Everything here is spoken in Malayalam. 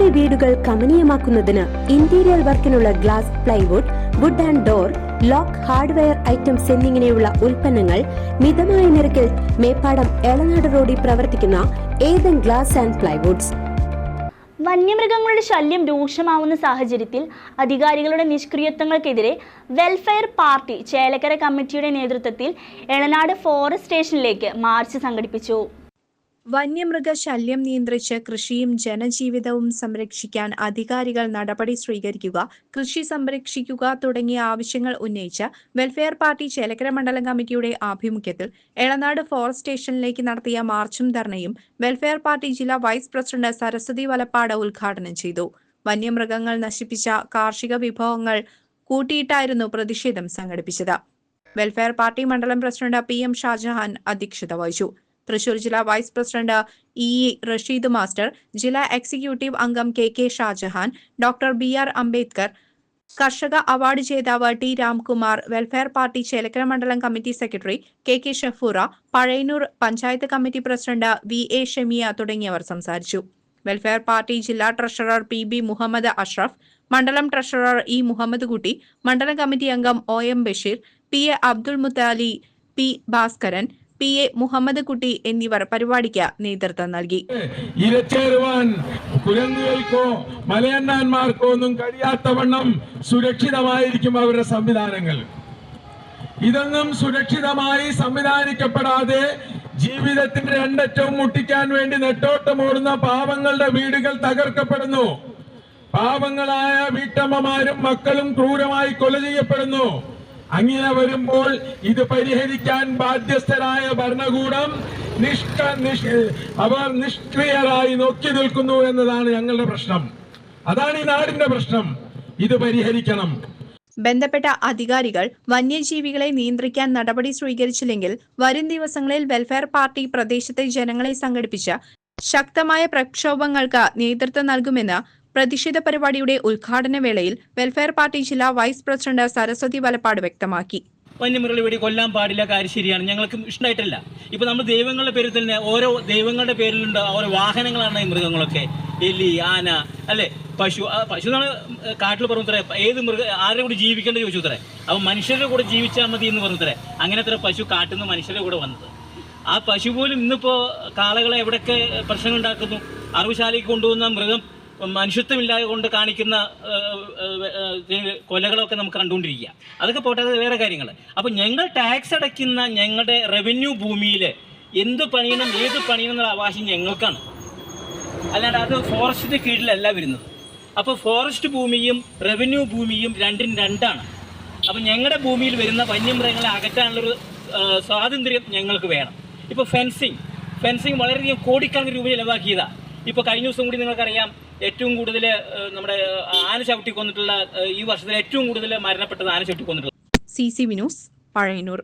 നിങ്ങളുടെ വീടുകൾ കമനീയമാക്കുന്നതിന് interior വർക്കിനുള്ള glass plywood wood and door lock hardware items എന്നിങ്ങനെയുള്ള ഉൽപ്പന്നങ്ങൾ മിതമായ നിരക്കിൽ മേപ്പാടം എളനാട് റോഡിൽ പ്രവർത്തിക്കുന്ന ഏതൻ ഗ്ലാസ് ആൻഡ് പ്ലൈവുഡ്സ്. വന്യമൃഗങ്ങളുടെ ശല്യം രൂക്ഷമാവുന്ന സാഹചര്യത്തിൽ അധികാരികളുടെ നിഷ്ക്രിയത്വങ്ങൾക്കെതിരെ വെൽഫെയർ പാർട്ടി ചേലക്കര കമ്മിറ്റിയുടെ നേതൃത്വത്തിൽ എളനാട് ഫോറസ്റ്റ് സ്റ്റേഷനിലേക്ക് മാർച്ച് സംഘടിപ്പിച്ചു. വന്യമൃഗ ശല്യം നിയന്ത്രിച്ച് കൃഷിയും ജനജീവിതവും സംരക്ഷിക്കാൻ അധികാരികൾ നടപടി സ്വീകരിക്കുക കൃഷി സംരക്ഷിക്കുക തുടങ്ങിയ ആവശ്യങ്ങൾ ഉന്നയിച്ച് വെൽഫെയർ പാർട്ടി ചേലക്കര മണ്ഡലം കമ്മിറ്റിയുടെ ആഭിമുഖ്യത്തിൽ എളനാട് ഫോറസ്റ്റ് സ്റ്റേഷനിലേക്ക് നടത്തിയ മാർച്ചും ധർണയും വെൽഫെയർ പാർട്ടി ജില്ലാ വൈസ് പ്രസിഡന്റ് സരസ്വതി വലപ്പാട് ഉദ്ഘാടനം ചെയ്തു. വന്യമൃഗങ്ങൾ നശിപ്പിച്ച കാർഷിക വിഭവങ്ങൾ കൂട്ടിയിട്ടായിരുന്നു പ്രതിഷേധം സംഘടിപ്പിച്ചത്. വെൽഫെയർ പാർട്ടി മണ്ഡലം പ്രസിഡന്റ് പി എം ഷാജഹാൻ അധ്യക്ഷത വഹിച്ചു. തൃശൂർ ജില്ലാ vice president E Rasheed master ജില്ലാ എക്സിക്യൂട്ടീവ് അംഗം K K Shajahan doctor B R Ambedkar കർഷക അവാർഡ് ജേതാവ് T Ramkumar welfare party Chelakkara മണ്ഡലം committee secretary K K Shafoora Pazhayannur panchayat committee president V A Shemiya തുടങ്ങിയവർ സംസാരിച്ചു. വെൽഫെയർ പാർട്ടി ജില്ലാ treasurer P B Muhammad Ashraf മണ്ഡലം ട്രഷറർ ഇ മുഹമ്മദ് കുട്ടി മണ്ഡലം കമ്മിറ്റി അംഗം O M Basheer P A Abdul Muthali P Bhaskaran P A Muhammad Kutty എന്നിവർ പരിപാടിക്ക് നേതൃത്വം നൽകി. കുരങ്ങുകൾക്കോ മലയണ്ണാന്മാർക്കോ ഒന്നും കഴിയാത്തവണ്ണം സുരക്ഷിതമായിരിക്കും അവരുടെ സംവിധാനങ്ങൾ. ഇതൊന്നും സുരക്ഷിതമായി സംവിധാനിക്കപ്പെടാതെ ജീവിതത്തിന്റെ രണ്ടറ്റവും മുട്ടിക്കാൻ വേണ്ടി നെട്ടോട്ടമോടുന്ന പാവങ്ങളുടെ വീടുകൾ തകർക്കപ്പെടുന്നു. പാവങ്ങളായ വീട്ടമ്മമാരും മക്കളും ക്രൂരമായി കൊല ചെയ്യപ്പെടുന്നു. അങ്ങനെ വരുമ്പോൾ ഇത് പരിഹരിക്കാൻ ബാധ്യസ്ഥരായ ഭരണകൂടം നിഷ്ക നിഷ് അവർ നിഷ്ക്രിയരായി നോക്കി നിൽക്കുന്നു എന്നതാണ് ഞങ്ങളുടെ പ്രശ്നം. അതാണ് ഈ നാടിന്റെ പ്രശ്നം. ഇത് പരിഹരിക്കണം. ബന്ധപ്പെട്ട അധികാരികൾ വന്യജീവികളെ നിയന്ത്രിക്കാൻ നടപടി സ്വീകരിച്ചില്ലെങ്കിൽ വരും ദിവസങ്ങളിൽ വെൽഫെയർ പാർട്ടി പ്രദേശത്തെ ജനങ്ങളെ സംഘടിപ്പിച്ച ശക്തമായ പ്രക്ഷോഭങ്ങൾക്ക് നേതൃത്വം നൽകുമെന്ന് പ്രതിഷേധ പരിപാടിയുടെ ഉദ്ഘാടന വേളയിൽ വെൽഫെയർ പാർട്ടി ജില്ലാ വൈസ് പ്രസിഡന്റ് സരസ്വതി വലപ്പാട് വ്യക്തമാക്കി. വന്യമൃഗങ്ങളെ ഇവിടെ കൊല്ലാൻ പാടില്ല കാര്യം ശരിയാണ്. ഞങ്ങൾക്ക് ഇഷ്ടമായിട്ടില്ല. ഇപ്പൊ നമ്മൾ ദൈവങ്ങളുടെ പേരിൽ തന്നെ ഓരോ ദൈവങ്ങളുടെ പേരിലുണ്ട് ഓരോ വാഹനങ്ങളാണ് ഈ മൃഗങ്ങളൊക്കെ. എലി ആന അല്ലെ? പശു. പശു എന്നാണ് കാട്ടിൽ പറഞ്ഞത്രേ. ഏത് മൃഗ ആരുടെ കൂടെ ജീവിക്കേണ്ടത് ചോദിച്ചു അത്രേ അപ്പൊ മനുഷ്യരുടെ കൂടെ ജീവിച്ചാൽ മതി എന്ന് പറഞ്ഞത്രേ. അങ്ങനെ അത്ര പശു കാട്ടിൽ നിന്ന് മനുഷ്യരുടെ കൂടെ വന്നത്. ആ പശു പോലും ഇന്നിപ്പോ കാളകളെ എവിടെയൊക്കെ പ്രശ്നങ്ങൾ ഉണ്ടാക്കുന്നു? അറിവുശാലയ്ക്ക് കൊണ്ടുവന്ന മൃഗം മനുഷ്യത്വമില്ലാതെ കൊണ്ട് കാണിക്കുന്ന കൊലകളൊക്കെ നമുക്ക് കണ്ടുകൊണ്ടിരിക്കുക. അതൊക്കെ പോട്ടെ അത് വേറെ കാര്യങ്ങൾ അപ്പോൾ ഞങ്ങൾ ടാക്സ് അടയ്ക്കുന്ന ഞങ്ങളുടെ റവന്യൂ ഭൂമിയിൽ എന്ത് പണിയണം ഏത് പണിയണം എന്നുള്ള അവകാശം ഞങ്ങൾക്കാണ്. അല്ലാണ്ട് അത് ഫോറസ്റ്റിന്റെ കീഴിലല്ല വരുന്നത്. അപ്പോൾ ഫോറസ്റ്റ് ഭൂമിയും റവന്യൂ ഭൂമിയും രണ്ടും രണ്ടാണ്. അപ്പോൾ ഞങ്ങളുടെ ഭൂമിയിൽ വരുന്ന വന്യമൃഗങ്ങളെ അകറ്റാനുള്ളൊരു സ്വാതന്ത്ര്യം ഞങ്ങൾക്ക് വേണം. ഇപ്പോൾ ഫെൻസിങ് ഫെൻസിങ് വളരെയധികം കോടിക്കണക്കിന് രൂപ ചിലവാക്കിയതാണ് ഇപ്പോൾ കഴിഞ്ഞ ദിവസം കൂടി നിങ്ങൾക്കറിയാം ഏറ്റവും കൂടുതൽ നമ്മുടെ ആന ചവിട്ടിക്കൊന്നിട്ടുള്ള ഈ വർഷത്തിൽ ഏറ്റവും കൂടുതൽ മരണപ്പെട്ടത് ആന ചവിട്ടിക്കൊന്നിട്ടുള്ളത് സി സി വിനൂസ് പഴയന്നൂർ.